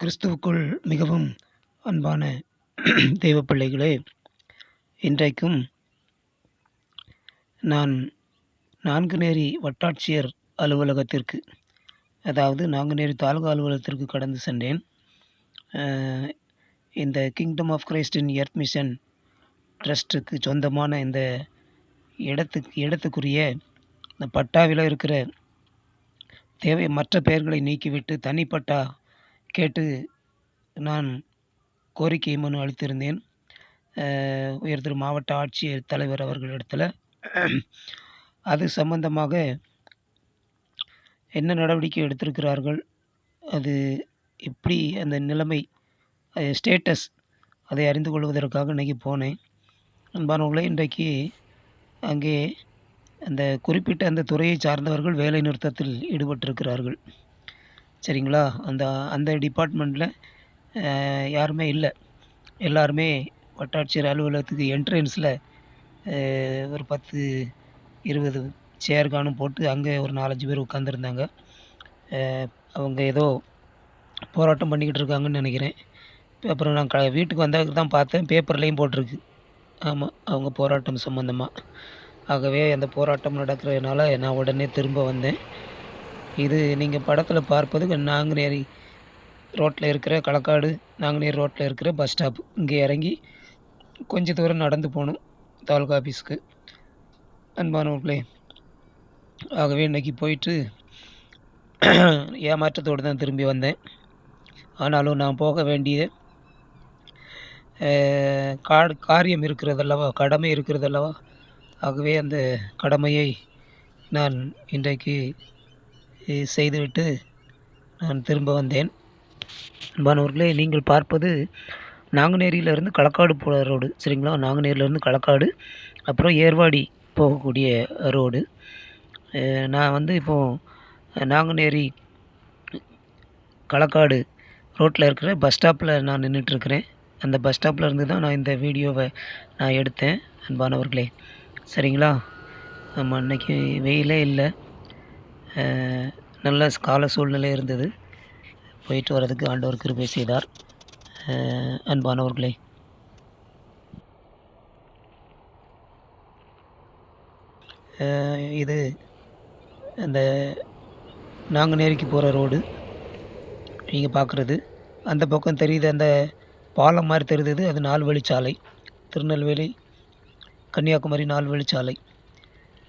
கிறிஸ்துவுக்குள் மிகவும் அன்பான தெய்வ பிள்ளைகளே இன்றைக்கும் நான் நான்குநேரி வட்டாட்சியர் அலுவலகத்திற்கு அதாவது நாங்குநேரி தாலுகா அலுவலகத்திற்கு கடந்து சென்றேன். இந்த kingdom of Christ in earth mission ட்ரஸ்ட்டுக்கு சொந்தமான இந்த இடத்துக்கு இடத்துக்குரிய இந்த பட்டாவில் இருக்கிற தேவை மற்ற பெயர்களை நீக்கிவிட்டு தனிப்பட்டா கேட்டு நான் கோரிக்கை மனு அளித்திருந்தேன். உயர் திரு மாவட்ட ஆட்சியர் தலைவர் அவர்களிடத்தில் அது சம்பந்தமாக என்ன நடவடிக்கை எடுத்திருக்கிறார்கள்? அது எப்படி அந்த நிலைமை ஸ்டேட்டஸ் அதை அறிந்து கொள்வதற்காக இன்றைக்கி போனேன். அன்பானவர்களே இன்றைக்கு அங்கே அந்த குறிப்பிட்ட அந்த துறையை சார்ந்தவர்கள் வேலை நிறுத்தத்தில் ஈடுபட்டிருக்கிறார்கள். சரிங்களா? அந்த அந்த டிபார்ட்மெண்ட்டில் யாருமே இல்லை. எல்லாருமே வட்டாட்சியர் அலுவலகத்துக்கு என்ட்ரன்ஸில் ஒரு பத்து இருபது சேர்கானும் போட்டு அங்கே ஒரு நாலஞ்சு பேர் உட்காந்துருந்தாங்க அவங்க ஏதோ போராட்டம் பண்ணிக்கிட்டு இருக்காங்கன்னு நினைக்கிறேன். அப்புறம் நான் க வீட்டுக்கு வந்தாக்கு தான் பார்த்தேன். பேப்பர்லேயும் போட்டிருக்கு. ஆமாம் அவங்க போராட்டம் சம்மந்தமாக ஆகவே அந்த போராட்டம் நடக்கிறதுனால நான் உடனே திரும்ப வந்தேன். இது நீங்கள் படத்தில் பார்ப்பது நாங்குநேரி ரோட்டில் இருக்கிற களக்காடு நாங்குநேரி ரோட்டில் இருக்கிற பஸ் ஸ்டாப். இங்கே இறங்கி கொஞ்ச தூரம் நடந்து போகணும் தாலுகா ஆஃபீஸ்க்கு. அன்பானவர்களே ஆகவே இன்றைக்கி போயிட்டு ஏமாற்றத்தோடு தான் திரும்பி வந்தேன். ஆனாலும் நான் போக வேண்டிய காடு காரியம் இருக்கிறதல்லவா கடமை இருக்கிறதல்லவா? ஆகவே அந்த கடமையை நான் இன்றைக்கு செய்துவிட்டு நான் திரும்ப வந்தேன். அன்பானவர்களே நீங்கள் பார்ப்பது நாங்குநேரியிலேருந்து களக்காடு போகிற ரோடு சரிங்களா? நாங்குநேரியிலேருந்து களக்காடு அப்புறம் ஏர்வாடி போகக்கூடிய ரோடு. நான் வந்து இப்போது நாங்குநேரி களக்காடு ரோட்டில் இருக்கிற பஸ் ஸ்டாப்பில் நான் நின்றுட்டுருக்கிறேன். அந்த பஸ் ஸ்டாப்பில் இருந்து தான் நான் இந்த வீடியோவை நான் எடுத்தேன் அன்பானவர்களே. சரிங்களா? ஆமாம் அன்றைக்கி வெயிலே இல்லை. நல்ல கால சூழ்நிலை இருந்தது. போயிட்டு வர்றதுக்கு ஆண்டவர் கிருபை செய்தார். அன்பானவர்களே. இது அந்த நாங்குநேரிக்கு போகிற ரோடு. நீங்கள் பார்க்குறது அந்த பக்கம் தெரியுது அந்த பாலம் மாதிரி தெரிஞ்சது அது நாலு வழிச்சாலை. திருநெல்வேலி கன்னியாகுமரி நாலு வழிச்சாலை.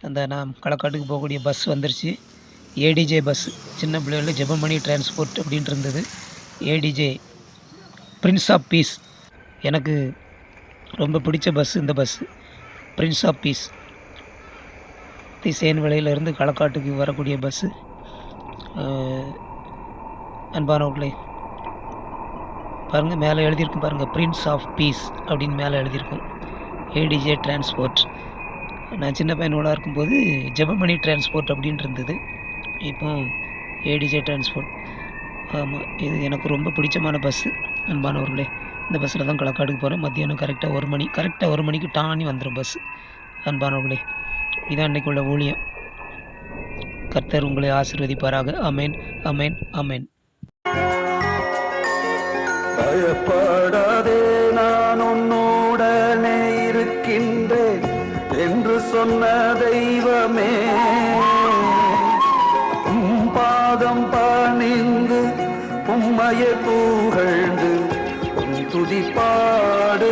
அந்த நான் களக்காட்டுக்கு போகக்கூடிய பஸ் வந்துருச்சு. ADJ bus. சின்ன பிள்ளைகளில் ஜெபமணி டிரான்ஸ்போர்ட் அப்படின்ட்டு இருந்தது ஏடிஜே பிரின்ஸ் ஆஃப் பீஸ் எனக்கு ரொம்ப பிடிச்ச பஸ் இந்த பஸ்ஸு பிரின்ஸ் ஆஃப் பீஸ் திசேன் விலையிலேருந்து களக்காட்டுக்கு வரக்கூடிய பஸ்ஸு அன்பானவர்களே பாருங்கள் மேலே எழுதியிருக்கும் பாருங்கள் பிரின்ஸ் ஆஃப் பீஸ் அப்படின்னு மேலே எழுதியிருக்கும். ஏடிஜே டிரான்ஸ்போர்ட் நான் சின்ன பையனோட இருக்கும்போது ஜெபமணி டிரான்ஸ்போர்ட் அப்படின்ட்டு இருந்தது இப்போ ஏடிஜே டிரான்ஸ்போர்ட் ஆமாம் இது எனக்கு ரொம்ப பிடிச்சமான பஸ்ஸு அன்பானவர்களே. இந்த பஸ்ஸில் தான் களக்காடுக்கு போகிறேன் மத்தியானம் கரெக்டாக ஒரு மணி கரெக்டாக ஒரு மணிக்கு டானி வந்துடும் பஸ்ஸு அன்பானவர்களே. இதான் அன்றைக்கு உள்ள ஊழியம். கர்த்தர் உங்களை ஆசிர்வதிப்பாராக. அமேன் அமேன் அமேன் பயப்படாதே நான் உன்னுடனே இருக்கின்றேன். என்று சொன்ன தெய்வமே. பணிந்து